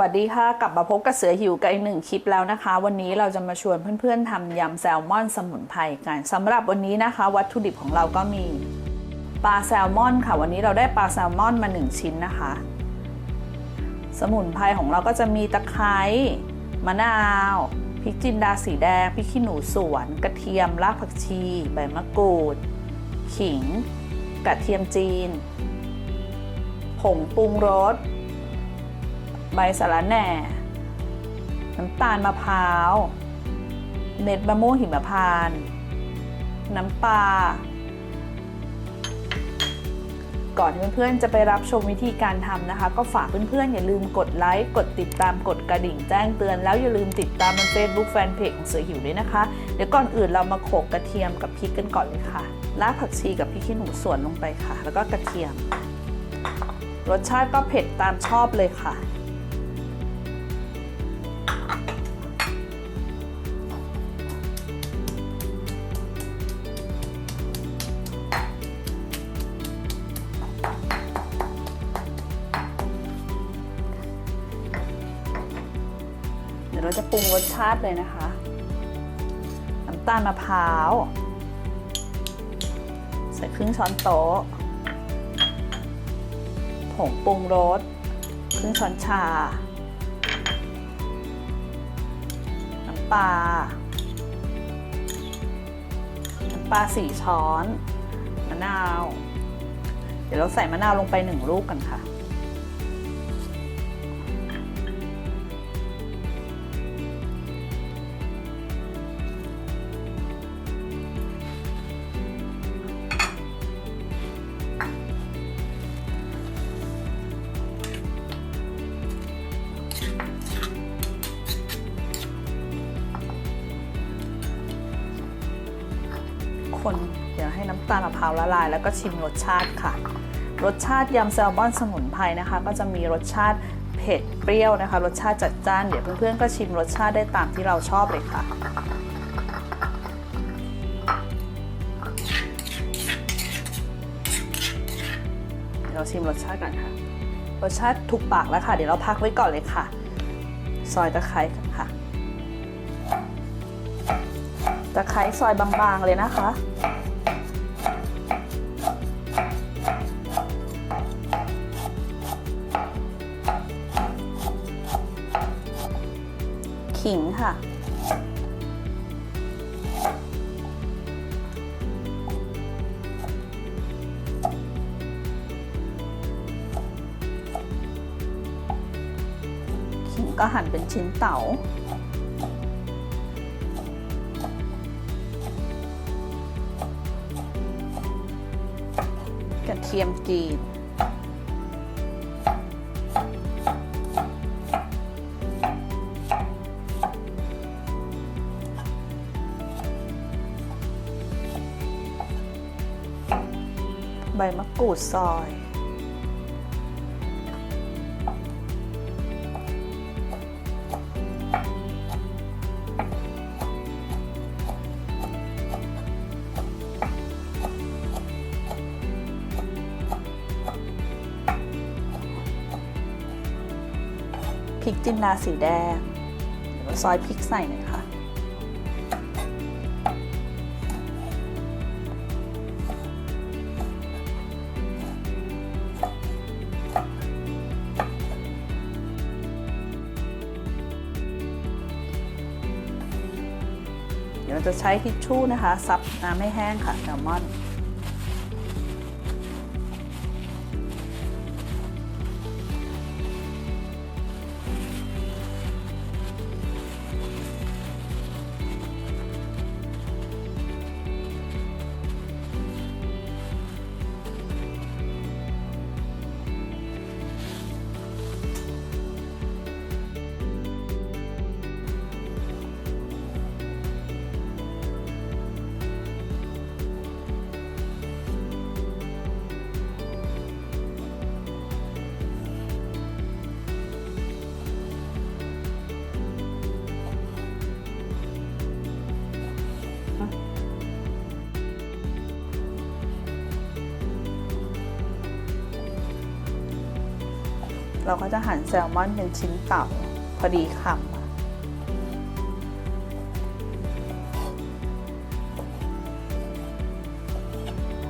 วัสดีค่ะ กลับมาพบกับเสือหิวกับอีกหนึ่งคลิปแล้วนะคะ วันนี้เราจะมาชวนเพื่อนๆทำยำแซลมอนสมุนไพรกันสำหรับวันนี้นะคะ วัตถุดิบของเราก็มีปลาแซลมอนค่ะ วันนี้เราได้ปลาแซลมอนมา 1 ชิ้นนะคะ สมุนไพรของเราก็จะมีตะไคร้มะนาวพริกจินดาสีแดงพริกขี้หนูสวน กระเทียมรากผักชี ใบมะกรูด ขิง กระเทียมจีน ผงปรุงรส ใบสะระแหน่ น้ำตาลมะพร้าว เม็ดมะม่วงหิมพานต์น้ำปลา ก่อนเพื่อนๆจะไปรับชมวิธีการทำนะคะ ก็ฝากเพื่อนๆ อย่าลืมกดไลค์ กดติดตาม กดกระดิ่งแจ้งเตือน แล้วอย่าลืมติดตามบน Facebook Fanpage ของเสือหิวด้วยนะคะ เดี๋ยวก่อนอื่นเรามาโขลกกระเทียมกับพริกกันก่อนเลยค่ะรากผักชีกับพริกขี้หนูส่วนลงไปค่ะ แล้วก็กระเทียม รสชาติก็เผ็ดตามชอบเลยค่ะ จะปรุงรสชาติเลยนะคะ น้ำตาลมะพร้าว ใส่ครึ่งช้อนโต๊ะ ผงปรุงรสครึ่งช้อนชา น้ำปลา น้ำปลาสี่ช้อน มะนาว เดี๋ยวเราใส่มะนาวลงไปหนึ่งลูกกันค่ะ คน เดี๋ยวให้น้ำตาลมะพร้าวละลาย แล้วก็ชิมรสชาติค่ะ รสชาติยำแซลมอนสมุนไพรนะคะ ก็จะมีรสชาติเผ็ดเปรี้ยวนะคะ รสชาติจัดจ้าน เดี๋ยวเพื่อนๆก็ชิมรสชาติได้ตามที่เราชอบเลยค่ะเราชิมรสชาติกันค่ะ รสชาติถูกปากแล้วค่ะ เดี๋ยวเราพักไว้ก่อนเลยค่ะ ซอยตะไคร้ค่ะ ตะไคร้ซอยบางๆเลยนะคะ ขิงค่ะ ขิงก็หั่นเป็นชิ้นเต๋า เทียมจีนใบมะกรูดซอย พริกจินดาสีแดงซอยพริกใส่หน่อยค่ะ เดี๋ยวเราจะใช้ทิชชู่นะคะ ซับน้ำให้แห้งค่ะแซลมอน เราก็จะหั่นแซลมอนเป็นชิ้นเต่าพอดีคำ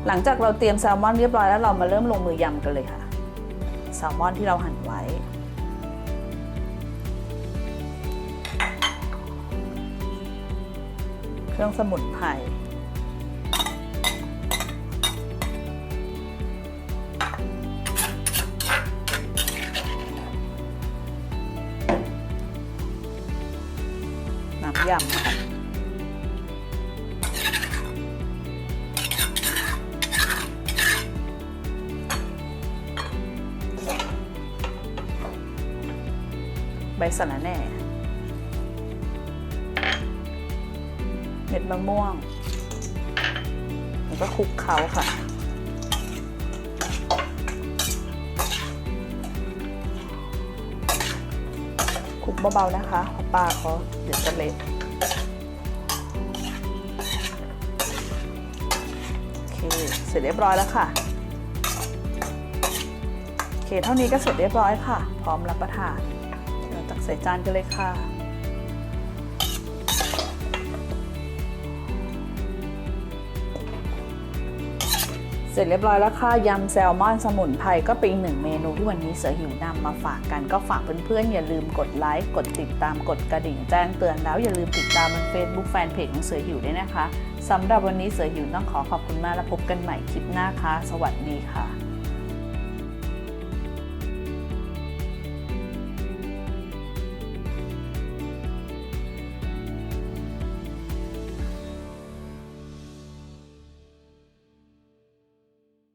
หลังจากเราเตรียมแซลมอนเรียบร้อยแล้วเรามาเริ่มลงมือยำกันเลยค่ะ แซลมอนที่เราหั่นไว้ เครื่องสมุนไพร ยำค่ะใบสะระแหน่เม็ดมะม่วง แล้วก็คลุกเค้าค่ะ เบาๆนะคะเพราะปลาเขาเดี๋ยวจะเละโอเคเสร็จเรียบร้อยแล้วค่ะโอเคเท่านี้ก็เสร็จเรียบร้อยค่ะ พร้อมรับประทานเราตักใส่จานกันเลยค่ะ เสร็จเรียบร้อยแล้วค่ะยำแซลมอนสมุนไพรก็เป็นหนึ่งเมนูที่วันนี้เสือหิวนำมาฝากกันก็ฝากเพื่อนๆ อย่าลืมกดไลค์กดติดตามกดกระดิ่งแจ้งเตือนแล้วอย่าลืมติดตามบน Facebook แฟนเพจของเสือหิวด้วยนะคะสำหรับวันนี้เสือหิวต้องขอขอบคุณมากและพบกันใหม่คลิปหน้าค่ะสวัสดีค่ะ